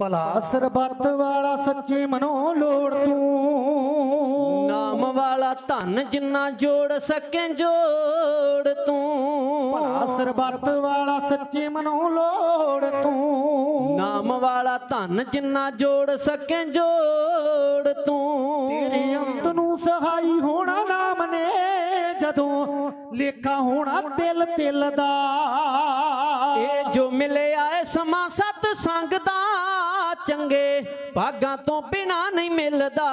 ਭਲਾ ਸਰਬੱਤ ਵਾਲਾ ਸੱਚੇ ਮਨੋਂ ਲੋੜ ਤੂੰ। ਨਾਮ ਵਾਲਾ ਧਨ ਜਿੰਨਾ ਜੋੜ ਸਕੇ ਜੋੜ ਤੂੰ। ਭਲਾ ਸਰਬੱਤ ਵਾਲਾ ਸੱਚੇ ਮਨੋਂ ਲੋੜ ਤੂੰ। ਨਾਮ ਵਾਲਾ ਧਨ ਜਿੰਨਾ ਜੋੜ ਸਕੇ ਜੋੜ ਤੂੰ। ਤੇਰੇ ਅੰਤ ਨੂੰ ਸਹਾਈ ਹੋਣਾ ਨਾਮ ਨੇ ਜਦੋਂ ਲੇਖਾ ਹੋਣਾ ਤਿਲ ਤਿਲ ਦਾ। ਇਹ ਜੋ ਮਿਲਿਆ ਏ ਸਮਾਂ ਸਤ ਸੰਗ ਦਾ ਚੰਗੇ ਭਾਗਾਂ ਤੋਂ ਬਿਨਾ ਨਹੀਂ ਮਿਲਦਾ।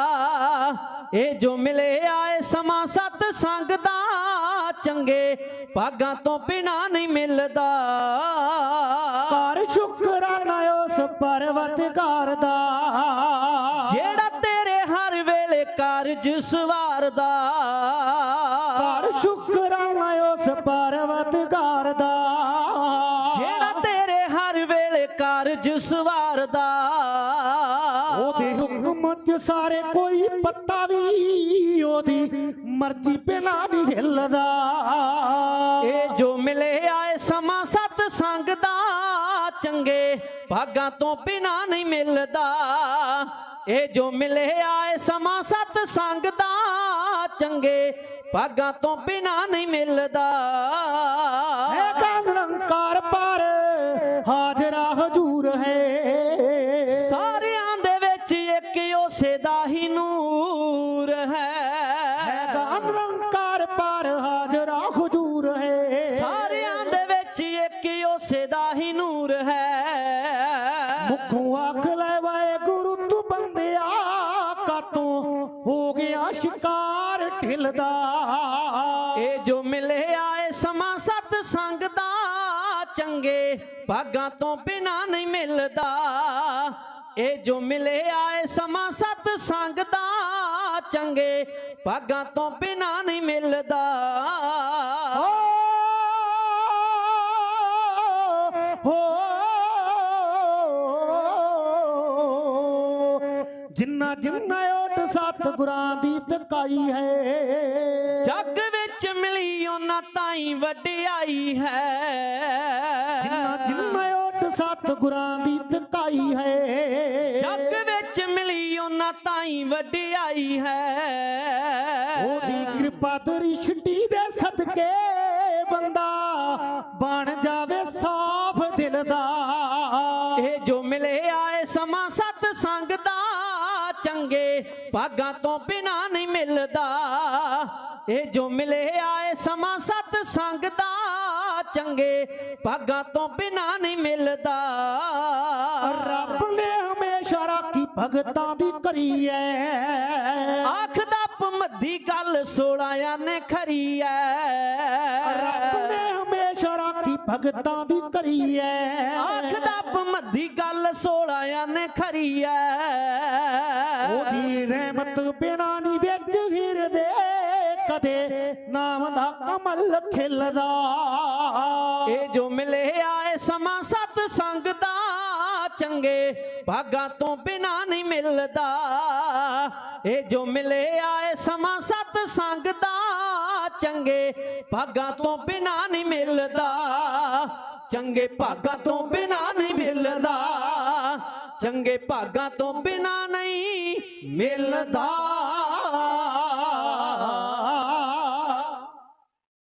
ਇਹ ਜੋ ਮਿਲਿਆ ਏ ਸਮਾਂ ਸਤ ਸੰਗ ਦਾ ਚੰਗੇ ਭਾਗਾਂ ਤੋਂ ਬਿਨਾ ਨਹੀਂ ਮਿਲਦਾ। ਕਰ ਸ਼ੁਕਰਾਨਾ ਉਸ ਪਰਵਤਗਾਰ ਦਾ। ਜਿਹੜਾ ਤੇਰੇ ਹਰ ਵੇਲੇ ਕਾਰਜ ਸਵਾਰਦਾ। ਕਰ ਸ਼ੁਕਰਾਨਾ ਉਸ ਪਰਵਤਗਾਰ ਦਾ। ਜਿਹੜਾ ਤੇਰੇ ਹਰ ਵੇਲੇ ਕਾਰਜ ਸਵਾਰਦਾ। ਸਾਰੇ ਕੋਈ ਪੱਤਾ ਵੀ ਉਹਦੀ ਮਰਜ਼ੀ ਬਿਨਾ ਨਹੀਂ ਹਿੱਲਦਾ। ਇਹ ਜੋ ਮਿਲਿਆ ਏ ਸਮਾਂ ਸਤ ਸੰਗ ਦਾ ਚੰਗੇ ਭਾਗਾਂ ਤੋਂ ਬਿਨਾ ਨਹੀਂ ਮਿਲਦਾ। ਇਹ ਜੋ ਮਿਲਿਆ ਏ ਸਮਾਂ ਸਤ ਸੰਗ ਦਾ ਚੰਗੇ ਭਾਗਾਂ ਤੋਂ ਬਿਨਾ ਨਹੀਂ ਮਿਲਦਾ। ਹੈ ਕਾ ਨਿਰੰਕਾਰ ਪਰ ਹਜੂਰ ਹੀ ਨੂਰ ਹੈ। ਹੈਗਾ ਨਿਰੰਕਾਰ ਪਰ ਹਾਜ਼ਰਾ ਹਜੂਰ ਹੈ। ਸਾਰਿਆਂ ਦੇ ਵਿੱਚ ਇੱਕ ਉਸੇ ਦਾ ਹੀ ਨੂਰ ਹੈ। ਮੁਖੋਂ ਆਖ ਲੈ ਵਾਏ ਗੁਰੂ ਤੂੰ ਬੰਦਿਆ ਕਾਤੋਂ ਹੋ ਗਿਆ ਸ਼ਿਕਾਰ ਢਿਲਦਾ? ਇਹ ਜੋ ਮਿਲਿਆ ਏ ਸਮਾਂ ਸਤ ਸੰਗ ਦਾ ਚੰਗੇ ਭਾਗਾਂ ਤੋਂ ਬਿਨਾ ਨਹੀਂ ਮਿਲਦਾ। ਇਹ ਜੋ ਮਿਲਿਆ ਏ ਸਮਾਂ ਸਤ ਸੰਗ ਦਾ ਚੰਗੇ ਭਾਗਾਂ ਤੋਂ ਬਿਨਾ ਨਹੀਂ ਮਿਲਦਾ। ਜਿੰਨਾ ਜਿੰਨਾ ਓਟ ਸਤ ਗੁਰਾਂ ਦੀ ਤਕਾਈ ਹੈ। ਜੱਗ ਵਿੱਚ ਮਿਲੀ ਉਹਨਾਂ ਤਾਈ ਵਡਿਆਈ ਹੈ। ਜਿੰਨਾ ਜਿੰਨਾ ਓਟ ਸਤ ਗੁਰਾਂ ਦੀ ਤਕਾਈ ਹੈ। ਤਾਈ ਵਡਿਆਈ ਹੈ। ਉਹਦੀ ਕਿਰਪਾ ਦ੍ਰਿਸ਼ਟੀ ਦੇ ਸਦਕੇ ਬੰਦਾ ਬਣ ਜਾਵੇ ਸਾਫ਼ ਦਿਲ ਦਾ। ਇਹ ਜੋ ਮਿਲਿਆ ਏ ਸਮਾਂ ਸਤ ਸੰਗ ਦਾ ਚੰਗੇ ਭਾਗਾਂ ਤੋਂ ਬਿਨਾ ਨਹੀਂ ਮਿਲਦਾ। ਇਹ ਜੋ ਮਿਲਿਆ ਏ ਸਮਾਂ ਸਤ ਸੰਗ ਦਾ ਚੰਗੇ ਭਾਗਾਂ ਤੋਂ ਬਿਨਾ ਨਹੀਂ ਮਿਲਦਾ। ਰੱਬ ਨੇ ਹਮੇਸ਼ਾ ਰਾਖੀ ਭਗਤਾਂ ਦੀ ਕਰੀ ਐ। ਆਖ ਦਾ ਭਮੱਦੀ ਗੱਲ ਸੋਲਾਇਆ ਨੇ ਖਰੀ ਰੱਬ ਐ ਨੇ ਹਮੇਸ਼ਾ ਰਾਖੀ ਭਗਤਾਂ ਦੀ ਕਰੀ ਐ। ਆਖ ਦਾ ਭਮੱਦੀ ਗੱਲ ਸੋਲਾਇਆ ਨੇ ਖਰੀ ਐ। ਉਹਦੀ ਰਹਿਮਤ ਬਿਨਾ ਨਹੀਂ ਵਿੱਚ ਹਿਰਦੇ। ਕਦੇ ਨਾਮ ਦਾ ਕਮਲ ਖਿਲਦਾ। ਇਹ ਜੋ ਮਿਲਿਆ ਏ ਸਮਾਂ ਸਤ ਸੰਗ ਦਾ, ਚੰਗੇ ਭਾਗਾਂ ਤੋਂ ਬਿਨਾ ਨਹੀਂ ਮਿਲਦਾ। ਇਹ ਜੋ ਮਿਲਿਆ ਏ ਸਮਾਂ ਸਤ ਸੰਗ ਦਾ, ਚੰਗੇ ਭਾਗਾਂ ਤੋਂ ਬਿਨਾ ਨਹੀਂ ਮਿਲਦਾ। ਚੰਗੇ ਭਾਗਾਂ ਤੋਂ ਬਿਨਾ ਨਹੀਂ ਮਿਲਦਾ। ਚੰਗੇ ਭਾਗਾਂ ਤੋਂ ਬਿਨਾ ਨਹੀਂ ਮਿਲਦਾ।